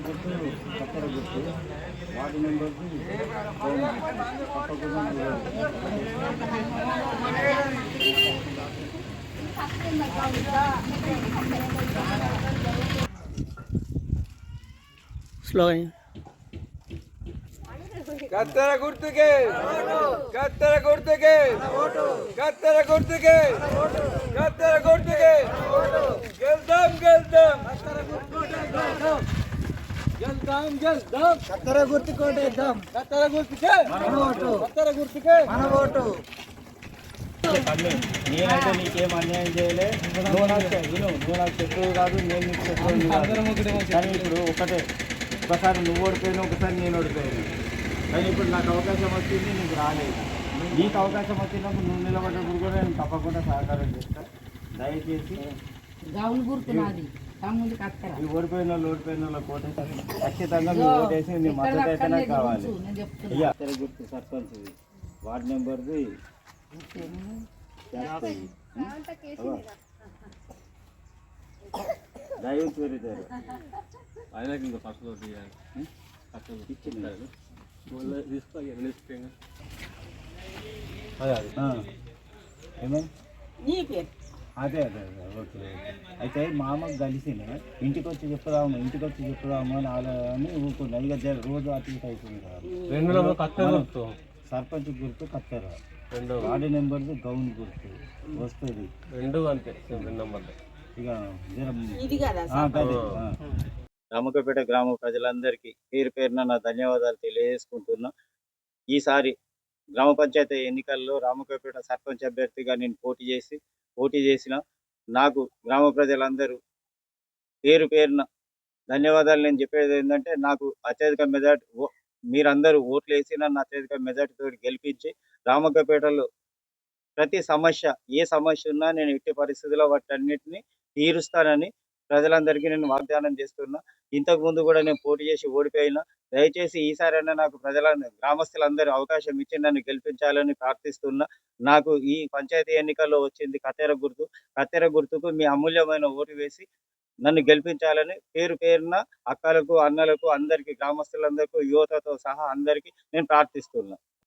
గుర్తు చక్కెర గుర్తు వార్డు మెంబర్కి తప్పకుండా స్లోగా కత్తెర గుర్తుకే కత్తెర గుర్తుకే కత్తెర గుర్తుకే కత్తెర గుర్తుకే గెలుద్దాం చక్కెర గుర్తు కోటేద్దాం కత్తెర గుర్తుకే. మన ఓటు. కత్తెర గుర్తుకే. మన ఓటు. నేనైతే నీకేం అన్యాయం చేయలే. నువ్వు నాకు విను నువ్వు నాకు శత్రువు కాదు నేను నీకు శత్రువు కాదు. కానీ ఇప్పుడు ఒకటే. ఒకసారి నువ్వు ఓడిపోయినా ఒకసారి నేను ఓడిపోయాను. కానీ ఇప్పుడు నాకు అవకాశం వచ్చింది నీకు రాలేదు. నీకు అవకాశం వచ్చినప్పుడు నువ్వు నిలబడ్డప్పుడు కూడా నేను తప్పకుండా సహకారం చేస్తా. దయచేసి గౌన్ గుర్తు నాది తమ్ముడు కత్తెర ఈ ఓడిపోయిన వాళ్ళు ఓడిపోయిన వాళ్ళ కోటేసి ఖచ్చితంగా మీరు ఓటేసి నీ మద్దతు అయితే నాకు కావాలి. నేను చెప్తున్నా. అయ్యా ఇతర గుర్తు సర్పంచ్ ఇది. వార్డ్ నెంబర్ది దైవం పేరుతారు ఆయనకి ఇంకా ఫస్ట్ తీయాలి. ఇచ్చింది. తీసుకో ఏమో? నీకే. అదే అదే అదే ఓకే అయితే మామకు కలిసిన ఇంటికి వచ్చి చెప్పుదాము ఇంటికి వచ్చి చెప్పుదాము అని అలా అని ఊరుకున్నా. ఇక జర రోజు అటు ఇటు అవుతుంది కదా. రెండు కత్తెర సర్పంచ్ గుర్తు కత్తెర రెండు. వార్డు నెంబర్ది గౌన్ గుర్తు. వస్తుంది. రెండు అంతే రెండు నెంబర్లు. ఇక జర. రామకపేట గ్రామ ప్రజలందరికీ పేరు పేరున నా ధన్యవాదాలు తెలియజేసుకుంటున్నా. ఈసారి గ్రామ పంచాయతీ ఎన్నికల్లో రామకపేట సర్పంచ్ అభ్యర్థిగా నేను పోటీ చేసి పోటీ చేసిన నాకు గ్రామ ప్రజలందరూ పేరు పేరున ధన్యవాదాలు. నేను చెప్పేది ఏంటంటే నాకు అత్యధిక మెజార్టీ ఓ- మీరందరూ ఓట్లు వేసి నన్ను అత్యధిక మెజార్టీతో గెలిపించి రామకపేటలో ప్రతి సమస్య ఏ సమస్య ఉన్నా నేను ఎట్టి పరిస్థితుల్లో వాటన్నిటిని తీరుస్తానని ప్రజలందరికీ నేను వాగ్దానం చేస్తున్నా. ఇంతకు ముందు కూడా నేను పోటీ చేసి ఓడిపోయినా దయచేసి ఈసారైనా నాకు ప్రజల గ్రామస్తులందరూ అవకాశం ఇచ్చి నన్ను గెలిపించాలని ప్రార్థిస్తున్నా. నాకు ఈ పంచాయతీ ఎన్నికల్లో వచ్చింది కత్తెర గుర్తు. కత్తెర గుర్తుకు మీ అమూల్యమైన ఓటు వేసి నన్ను గెలిపించాలని పేరు పేరున అక్కలకు అన్నలకు అందరికీ గ్రామస్తులందరికీ యువతతో సహా అందరికీ నేను ప్రార్థిస్తున్నా.